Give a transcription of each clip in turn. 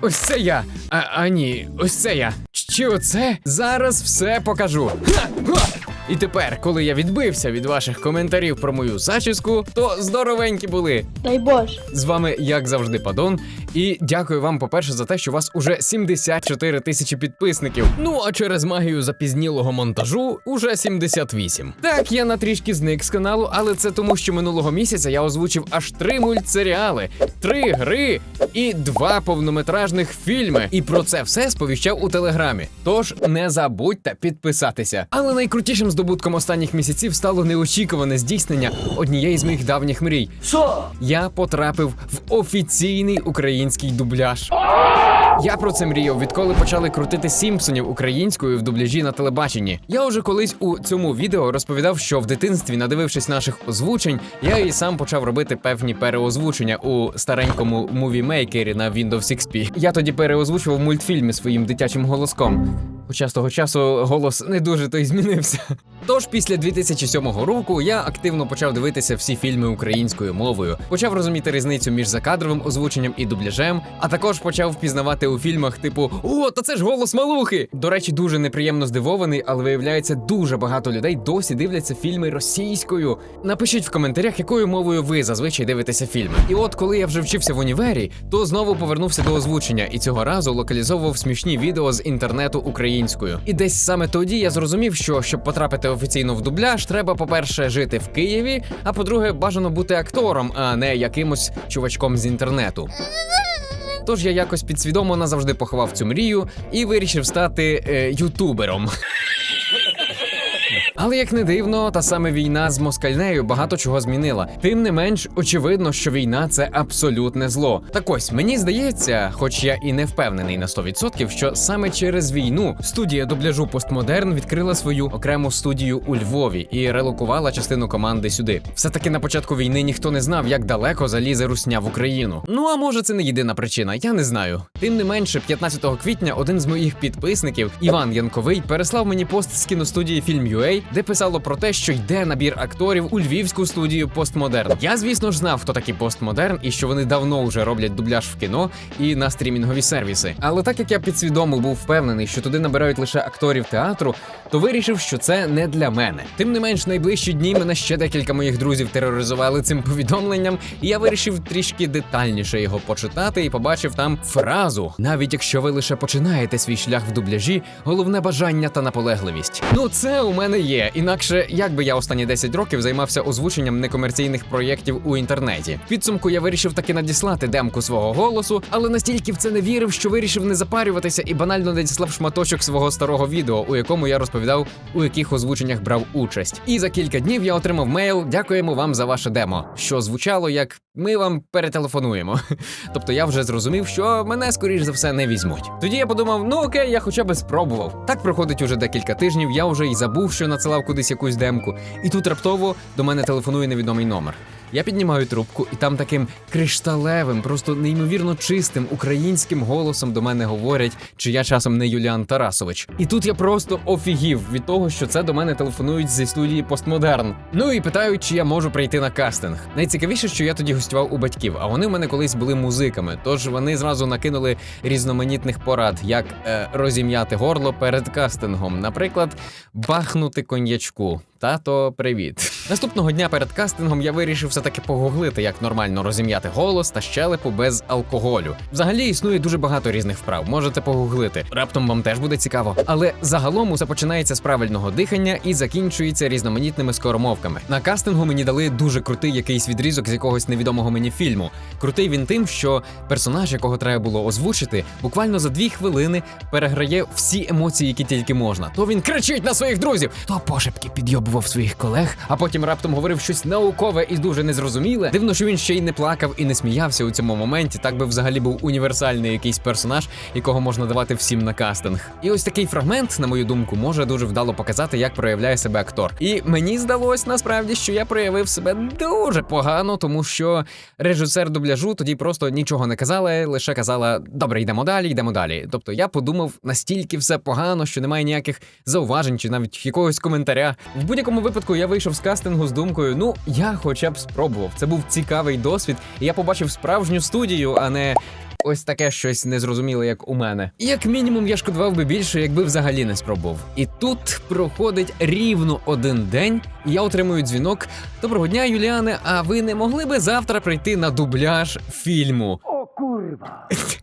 ось це я. А, а ні, ось це я. Чи оце? Зараз все покажу. Ха! І тепер, коли я відбився від ваших коментарів про мою зачіску, то здоровенькі були. Дай Боже. З вами, як завжди, Падон. І дякую вам, по-перше, за те, що у вас уже 74 тисячі підписників. Ну а через магію запізнілого монтажу уже 78. Так, я на трішки зник з каналу, але це тому, що минулого місяця я озвучив аж три мультсеріали, три гри і два повнометражних фільми. І про це все сповіщав у телеграмі. Тож не забудьте підписатися. Але найкрутішим здобутком останніх місяців стало неочікуване здійснення однієї з моїх давніх мрій. Що? Я потрапив в офіційний український дубляж. Я про це мріяв, відколи почали крутити Сімпсонів українською в дубляжі на телебаченні. Я уже колись у цьому відео розповідав, що в дитинстві, надивившись наших озвучень, я і сам почав робити певні переозвучення у старенькому мувімейкері на Windows XP. Я тоді переозвучував мультфільми своїм дитячим голоском. Хоча з того часу голос не дуже то й змінився. Тож після 2007 року я активно почав дивитися всі фільми українською мовою, почав розуміти різницю між закадровим озвученням і дубляжем, а також почав впізнавати у фільмах, типу О, та це ж голос малухи! До речі, дуже неприємно здивований, але виявляється, дуже багато людей досі дивляться фільми російською. Напишіть в коментарях, якою мовою ви зазвичай дивитеся фільми. І от коли я вже вчився в універі, то знову повернувся до озвучення і цього разу локалізовував смішні відео з інтернету українською. І десь саме тоді я зрозумів, що щоб потрапити офіційно в дубляж, треба, по-перше, жити в Києві, а по-друге, бажано бути актором, а не якимось чувачком з інтернету. Тож я якось підсвідомо назавжди поховав цю мрію і вирішив стати е, ютубером. Але як не дивно, та саме війна з москальнею багато чого змінила. Тим не менш, очевидно, що війна це абсолютне зло. Так ось мені здається, хоч я і не впевнений на 100%, що саме через війну студія дубляжу постмодерн відкрила свою окрему студію у Львові і релокувала частину команди сюди. Все таки на початку війни ніхто не знав, як далеко залізе русня в Україну. Ну а може це не єдина причина, я не знаю. Тим не менше, 15 квітня один з моїх підписників, Іван Янковий, переслав мені пост з кіностудії Film.ua, де писало про те, що йде набір акторів у львівську студію постмодерн. Я, звісно ж, знав, хто такий постмодерн і що вони давно вже роблять дубляж в кіно і на стрімінгові сервіси. Але так як я підсвідомо був впевнений, що туди набирають лише акторів театру, то вирішив, що це не для мене. Тим не менш, найближчі дні мене ще декілька моїх друзів тероризували цим повідомленням, і я вирішив трішки детальніше його почитати і побачив там фразу: навіть якщо ви лише починаєте свій шлях в дубляжі, головне бажання та наполегливість. Ну це у мене є. Інакше, як би я останні 10 років займався озвученням некомерційних проєктів у інтернеті. Підсумку я вирішив таки надіслати демку свого голосу, але настільки в це не вірив, що вирішив не запарюватися і банально надіслав шматочок свого старого відео, у якому я розповідав, у яких озвученнях брав участь. І за кілька днів я отримав мейл. Дякуємо вам за ваше демо, що звучало як ми вам перетелефонуємо. Тобто я вже зрозумів, що мене скоріш за все не візьмуть. Тоді я подумав, ну окей, я хоча б спробував. Так проходить уже декілька тижнів. Я вже й забув, що надсилав кудись якусь демку. І тут раптово до мене телефонує невідомий номер. Я піднімаю трубку, і там таким кришталевим, просто неймовірно чистим українським голосом до мене говорять, чи я часом не Юліан Тарасович. І тут я просто офігів від того, що це до мене телефонують зі студії постмодерн. Ну і питають, чи я можу прийти на кастинг. Найцікавіше, що я тоді гостював у батьків, а вони в мене колись були музиками. Тож вони зразу накинули різноманітних порад, як е, розім'яти горло перед кастингом, наприклад, бахнути коньячку. Тато, привіт. Наступного дня перед кастингом я вирішив все-таки погуглити, як нормально розім'яти голос та щелепу без алкоголю. Взагалі існує дуже багато різних вправ. Можете погуглити. Раптом вам теж буде цікаво. Але загалом усе починається з правильного дихання і закінчується різноманітними скоромовками. На кастингу мені дали дуже крутий якийсь відрізок з якогось невідомого мені фільму. Крутий він тим, що персонаж, якого треба було озвучити, буквально за дві хвилини переграє всі емоції, які тільки можна. То він кричить на своїх друзів, то пошепки підйобував своїх колег, а потім раптом говорив щось наукове і дуже незрозуміле. Дивно, що він ще й не плакав і не сміявся у цьому моменті. Так би взагалі був універсальний якийсь персонаж, якого можна давати всім на кастинг. І ось такий фрагмент, на мою думку, може дуже вдало показати, як проявляє себе актор. І мені здалось насправді, що я проявив себе дуже погано, тому що режисер дубляжу тоді просто нічого не казала, лише казала: добре, йдемо далі, йдемо далі. Тобто я подумав, настільки все погано, що немає ніяких зауважень чи навіть якогось коментаря. В будь-якому випадку я вийшов з кастингу з думкою: ну я хоча б спробував. Це був цікавий досвід, і я побачив справжню студію, а не ось таке щось незрозуміле, як у мене. Як мінімум, я шкодував би більше, якби взагалі не спробував. І тут проходить рівно один день, і я отримую дзвінок. Доброго дня, Юліане. А ви не могли би завтра прийти на дубляж фільму?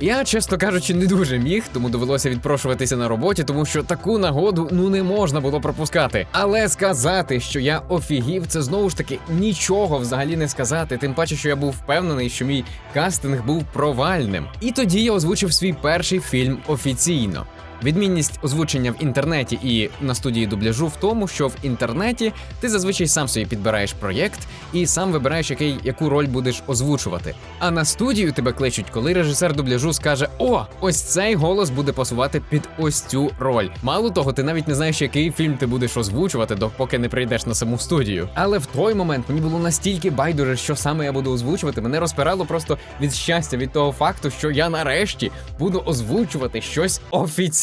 Я, чесно кажучи, не дуже міг, тому довелося відпрошуватися на роботі, тому що таку нагоду ну не можна було пропускати. Але сказати, що я офігів, це знову ж таки нічого взагалі не сказати. Тим паче, що я був впевнений, що мій кастинг був провальним. І тоді я озвучив свій перший фільм офіційно. Відмінність озвучення в інтернеті і на студії дубляжу в тому, що в інтернеті ти зазвичай сам собі підбираєш проєкт і сам вибираєш, який яку роль будеш озвучувати. А на студію тебе кличуть, коли режисер дубляжу скаже: О, ось цей голос буде пасувати під ось цю роль. Мало того, ти навіть не знаєш, який фільм ти будеш озвучувати, допоки не прийдеш на саму студію. Але в той момент мені було настільки байдуже, що саме я буду озвучувати. Мене розпирало просто від щастя від того факту, що я нарешті буду озвучувати щось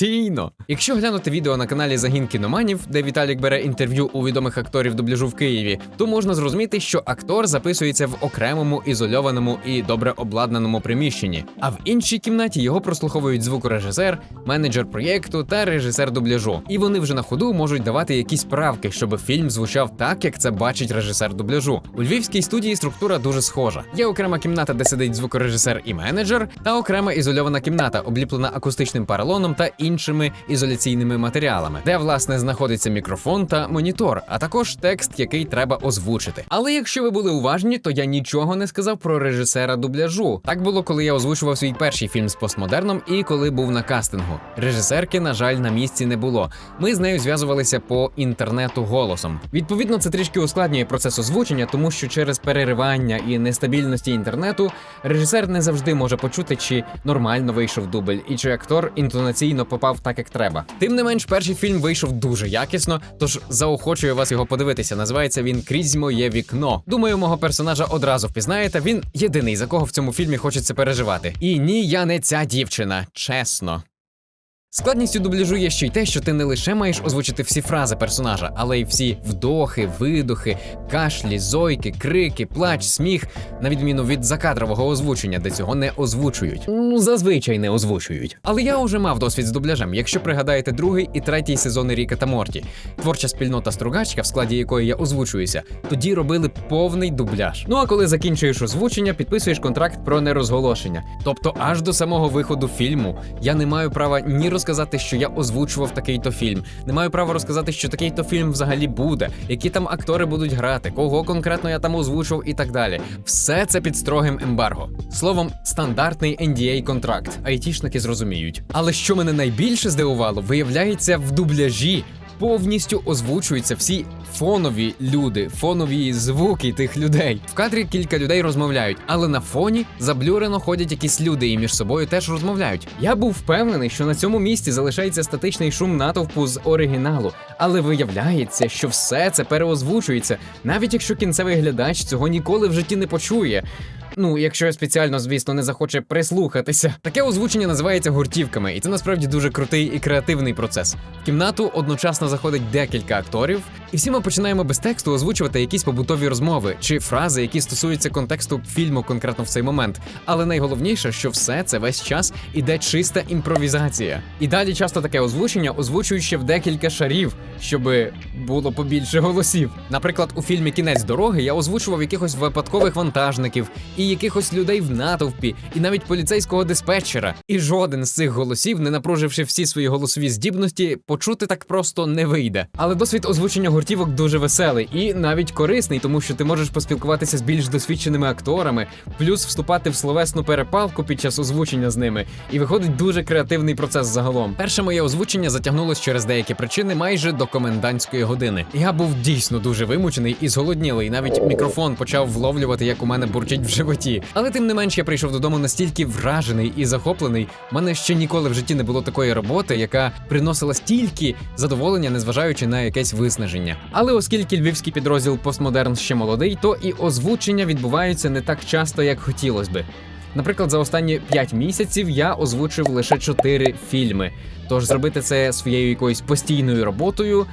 офіційно. Якщо глянути відео на каналі Загін кіноманів, де Віталік бере інтерв'ю у відомих акторів дубляжу в Києві, то можна зрозуміти, що актор записується в окремому ізольованому і добре обладнаному приміщенні. А в іншій кімнаті його прослуховують звукорежисер, менеджер проєкту та режисер дубляжу. І вони вже на ходу можуть давати якісь правки, щоб фільм звучав так, як це бачить режисер дубляжу. У львівській студії структура дуже схожа. Є окрема кімната, де сидить звукорежисер і менеджер, та окрема ізольована кімната, обліплена акустичним паралоном та іншими ізоляційними матеріалами, де власне знаходиться мікрофон та монітор, а також текст, який треба озвучити. Але якщо ви були уважні, то я нічого не сказав про режисера дубляжу. Так було, коли я озвучував свій перший фільм з постмодерном і коли був на кастингу. Режисерки, на жаль, на місці не було. Ми з нею зв'язувалися по інтернету голосом. Відповідно, це трішки ускладнює процес озвучення, тому що через переривання і нестабільності інтернету режисер не завжди може почути, чи нормально вийшов дубль, і чи актор інтонаційно попав так, як треба. Тим не менш, перший фільм вийшов дуже якісно, тож заохочую вас його подивитися. Називається він Крізь моє вікно. Думаю, мого персонажа одразу впізнаєте. Він єдиний, за кого в цьому фільмі хочеться переживати. І ні, я не ця дівчина, чесно. Складністю дубляжу є ще й те, що ти не лише маєш озвучити всі фрази персонажа, але й всі вдохи, видохи, кашлі, зойки, крики, плач, сміх, на відміну від закадрового озвучення, де цього не озвучують. Ну, зазвичай не озвучують. Але я вже мав досвід з дубляжем. Якщо пригадаєте другий і третій сезони Ріка та Морті, творча спільнота Стругачка, в складі якої я озвучуюся, тоді робили повний дубляж. Ну а коли закінчуєш озвучення, підписуєш контракт про нерозголошення. Тобто, аж до самого виходу фільму я не маю права ні розказати, що я озвучував такий-то фільм. Не маю права розказати, що такий-то фільм взагалі буде, які там актори будуть грати, кого конкретно я там озвучував і так далі. Все це під строгим ембарго. Словом, стандартний NDA контракт. Айтішники зрозуміють. Але що мене найбільше здивувало, виявляється, в дубляжі повністю озвучуються всі фонові люди, фонові звуки тих людей. В кадрі кілька людей розмовляють, але на фоні заблюрено ходять якісь люди і між собою теж розмовляють. Я був впевнений, що на цьому місці залишається статичний шум натовпу з оригіналу, але виявляється, що все це переозвучується, навіть якщо кінцевий глядач цього ніколи в житті не почує. Ну, якщо спеціально, звісно, не захоче прислухатися. Таке озвучення називається гуртівками, і це насправді дуже крутий і креативний процес. В кімнату одночасно заходить декілька акторів, і всі ми починаємо без тексту озвучувати якісь побутові розмови чи фрази, які стосуються контексту фільму конкретно в цей момент. Але найголовніше, що все це весь час іде чиста імпровізація. І далі часто таке озвучення озвучують ще в декілька шарів, щоб було побільше голосів. Наприклад, у фільмі Кінець дороги я озвучував якихось випадкових вантажників і якихось людей в натовпі, і навіть поліцейського диспетчера. І жоден з цих голосів, не напруживши всі свої голосові здібності, почути так просто не вийде. Але досвід озвучення гуртівок дуже веселий і навіть корисний, тому що ти можеш поспілкуватися з більш досвідченими акторами, плюс вступати в словесну перепалку під час озвучення з ними. І виходить дуже креативний процес загалом. Перше моє озвучення затягнулось через деякі причини майже до комендантської години. Я був дійсно дуже вимучений і зголоднілий. Навіть мікрофон почав вловлювати, як у мене бурчить в животі. Але тим не менш я прийшов додому настільки вражений і захоплений. У мене ще ніколи в житті не було такої роботи, яка приносила стільки задоволення, незважаючи на якесь виснаження. Але оскільки львівський підрозділ постмодерн ще молодий, то і озвучення відбуваються не так часто, як хотілося би. Наприклад, за останні 5 місяців я озвучив лише 4 фільми. Тож зробити це своєю якоюсь постійною роботою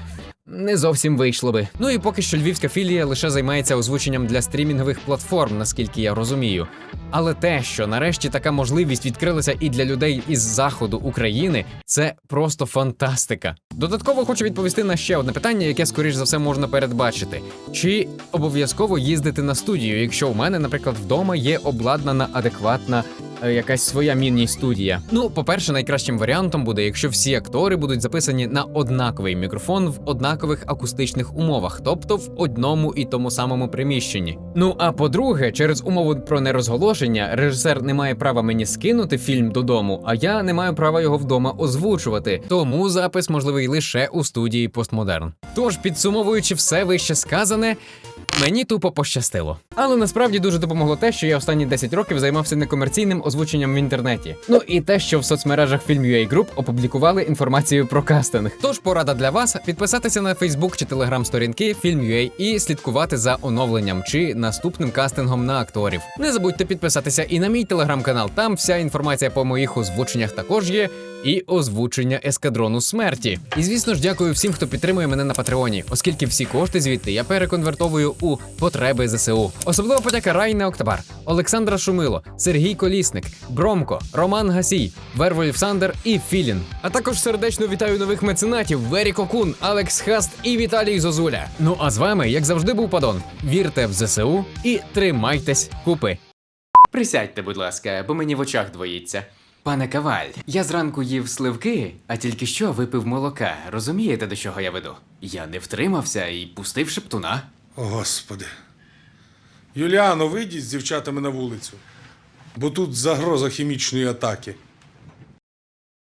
не зовсім вийшло би. Ну і поки що львівська філія лише займається озвученням для стрімінгових платформ, наскільки я розумію. Але те, що нарешті така можливість відкрилася і для людей із заходу України, це просто фантастика. Додатково хочу відповісти на ще одне питання, яке скоріш за все можна передбачити: чи обов'язково їздити на студію, якщо у мене, наприклад, вдома є обладнана адекватна якась своя міні-студія. Ну, по-перше, найкращим варіантом буде, якщо всі актори будуть записані на однаковий мікрофон в однакових акустичних умовах, тобто в одному і тому самому приміщенні. Ну а по-друге, через умову про нерозголошення, режисер не має права мені скинути фільм додому, а я не маю права його вдома озвучувати. Тому запис можливий лише у студії постмодерн. Тож, підсумовуючи все вище сказане. Мені тупо пощастило. Але насправді дуже допомогло те, що я останні 10 років займався некомерційним озвученням в інтернеті. Ну і те, що в соцмережах Film.ua Group опублікували інформацію про кастинг. Тож порада для вас підписатися на Facebook чи Telegram сторінки Film.ua і слідкувати за оновленням чи наступним кастингом на акторів. Не забудьте підписатися і на мій телеграм-канал. Там вся інформація по моїх озвученнях також є. І озвучення ескадрону смерті. І звісно ж, дякую всім, хто підтримує мене на Патреоні, оскільки всі кошти звідти я переконвертовую у потреби ЗСУ. Особливо подяка Райне Октабар, Олександра Шумило, Сергій Колісник, Бромко, Роман Гасій, Вервольф Сандер і Філін. А також сердечно вітаю нових меценатів Вері Кокун, Алекс Хаст і Віталій Зозуля. Ну а з вами, як завжди, був Падон. Вірте в ЗСУ і тримайтесь купи. Присядьте, будь ласка, бо мені в очах двоїться. Пане Каваль, я зранку їв сливки, а тільки що випив молока. Розумієте, до чого я веду? Я не втримався і пустив шептуна. Господи. Юліано, вийдіть з дівчатами на вулицю, бо тут загроза хімічної атаки.